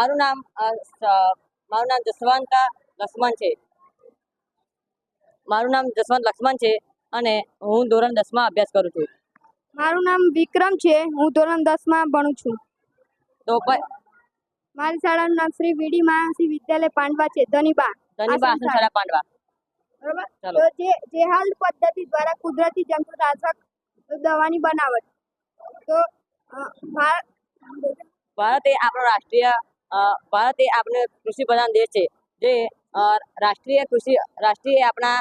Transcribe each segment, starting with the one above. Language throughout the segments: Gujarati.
મારું નામ મારું નામ જસવંતા લક્ષ્મણ છે. મારું નામ જસવંત લક્ષ્મણ છે અને હું ધોરણ દસમાં અભ્યાસ કરું છું. મારું નામ વિક્રમ છે. હું ધોરણ દસમાં ભણું છું. તો મારી શાળાનું નામ શ્રી વીડી મહાસી વિદ્યાલય પાંડવા છે. ધનીબા. ધનીબા શાળા પાંડવા. બરોબર? તો જે જે હાલ પદ્ધતિ દ્વારા કુદરતી જંતુનાશક દવાની બનાવટ. તો ભારત ભારત એ આપણો રાષ્ટ્રીય ભારત એ આપણે કૃષિ પ્રધાન દેશ છે. જે રાષ્ટ્રીય કૃષિ, રાષ્ટ્રીય આપણા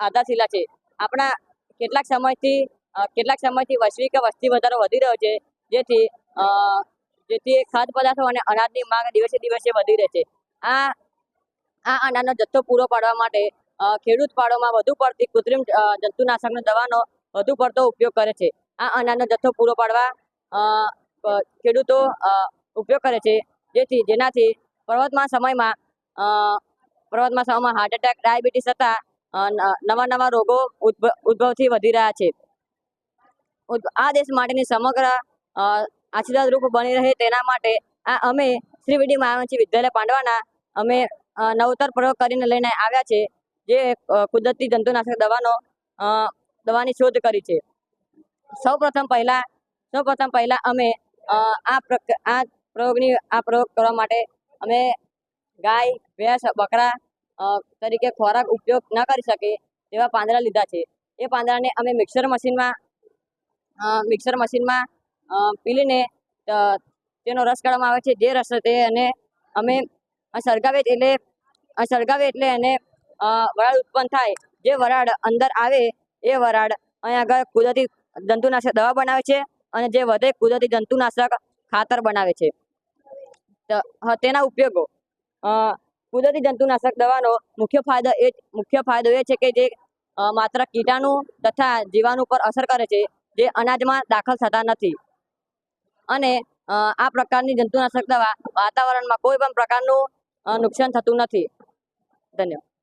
આધારશિલા છે. આપણા કેટલાક સમયથી કેટલાક સમયથી વૈશ્વિક વસ્તી વધારો વધી રહ્યો છે. જેથી જેથી ખાદ્ય પદાર્થો અને અનાજની માંગ દિવસે દિવસે વધી રહી છે. આ આ અનાજનો જથ્થો પૂરો પાડવા માટે ખેડૂત પાડોમાં વધુ પડતી કૃત્રિમ જંતુનાશકનો દવાનો વધુ પડતો ઉપયોગ કરે છે. આ અનાજનો જથ્થો પૂરો પાડવા ખેડૂતો ઉપયોગ કરે છે. જેથી જેનાથી પર્વતમાં સમયમાં પર્વતમાં સમયમાં હાર્ટ એટેક ડાયાબિટીસ તથા નવા નવા રોગો ઉદ્ભવ ઉદ્ભવથી વધી રહ્યા છે. આ દેશ માટેની સમગ્ર આશીર્વાદ રૂપ બની રહે તેના માટે આ અમે શ્રી વિડી મહાવંશી વિદ્યાલય પાંડવાના અમે નવતર પ્રયોગ કરીને લઈને આવ્યા છે. જે કુદરતી જંતુનાશક દવાનો દવાની શોધ કરી છે. સૌ પ્રથમ પહેલા સૌ પ્રથમ પહેલાં અમે આ આ પ્રયોગની આ પ્રયોગ કરવા માટે અમે ગાય, ભેંસ, બકરા તરીકે ખોરાક ઉપયોગ ન કરી શકે તેવા પાંદડા લીધા છે. એ પાંદડાને અમે મિક્સર મશીનમાં મિક્સર મશીનમાં પીલીને તેનો રસ કાઢવામાં આવે છે. જે રસ તે અને અમે સળગાવે એટલે સળગાવે એટલે એને વરાળ ઉત્પન્ન થાય. જે વરાળ અંદર આવે, એ વરાળ અહીંયા આગળ કુદરતી જંતુનાશક દવા બનાવે છે અને જે વધે કુદરતી જંતુનાશક ખાતર બનાવે છે. તેના ઉપયોગો. કુદરતી જંતુનાશક દવાનો મુખ્ય ફાયદો એ મુખ્ય ફાયદો એ છે કે જે માત્ર કીટાણુ તથા જીવાણુ પર અસર કરે છે, જે અનાજમાં દાખલ થતા નથી. અને આ પ્રકારની જંતુનાશક દવા વાતાવરણમાં કોઈ પણ પ્રકારનું નુકસાન થતું નથી. ધન્યવાદ.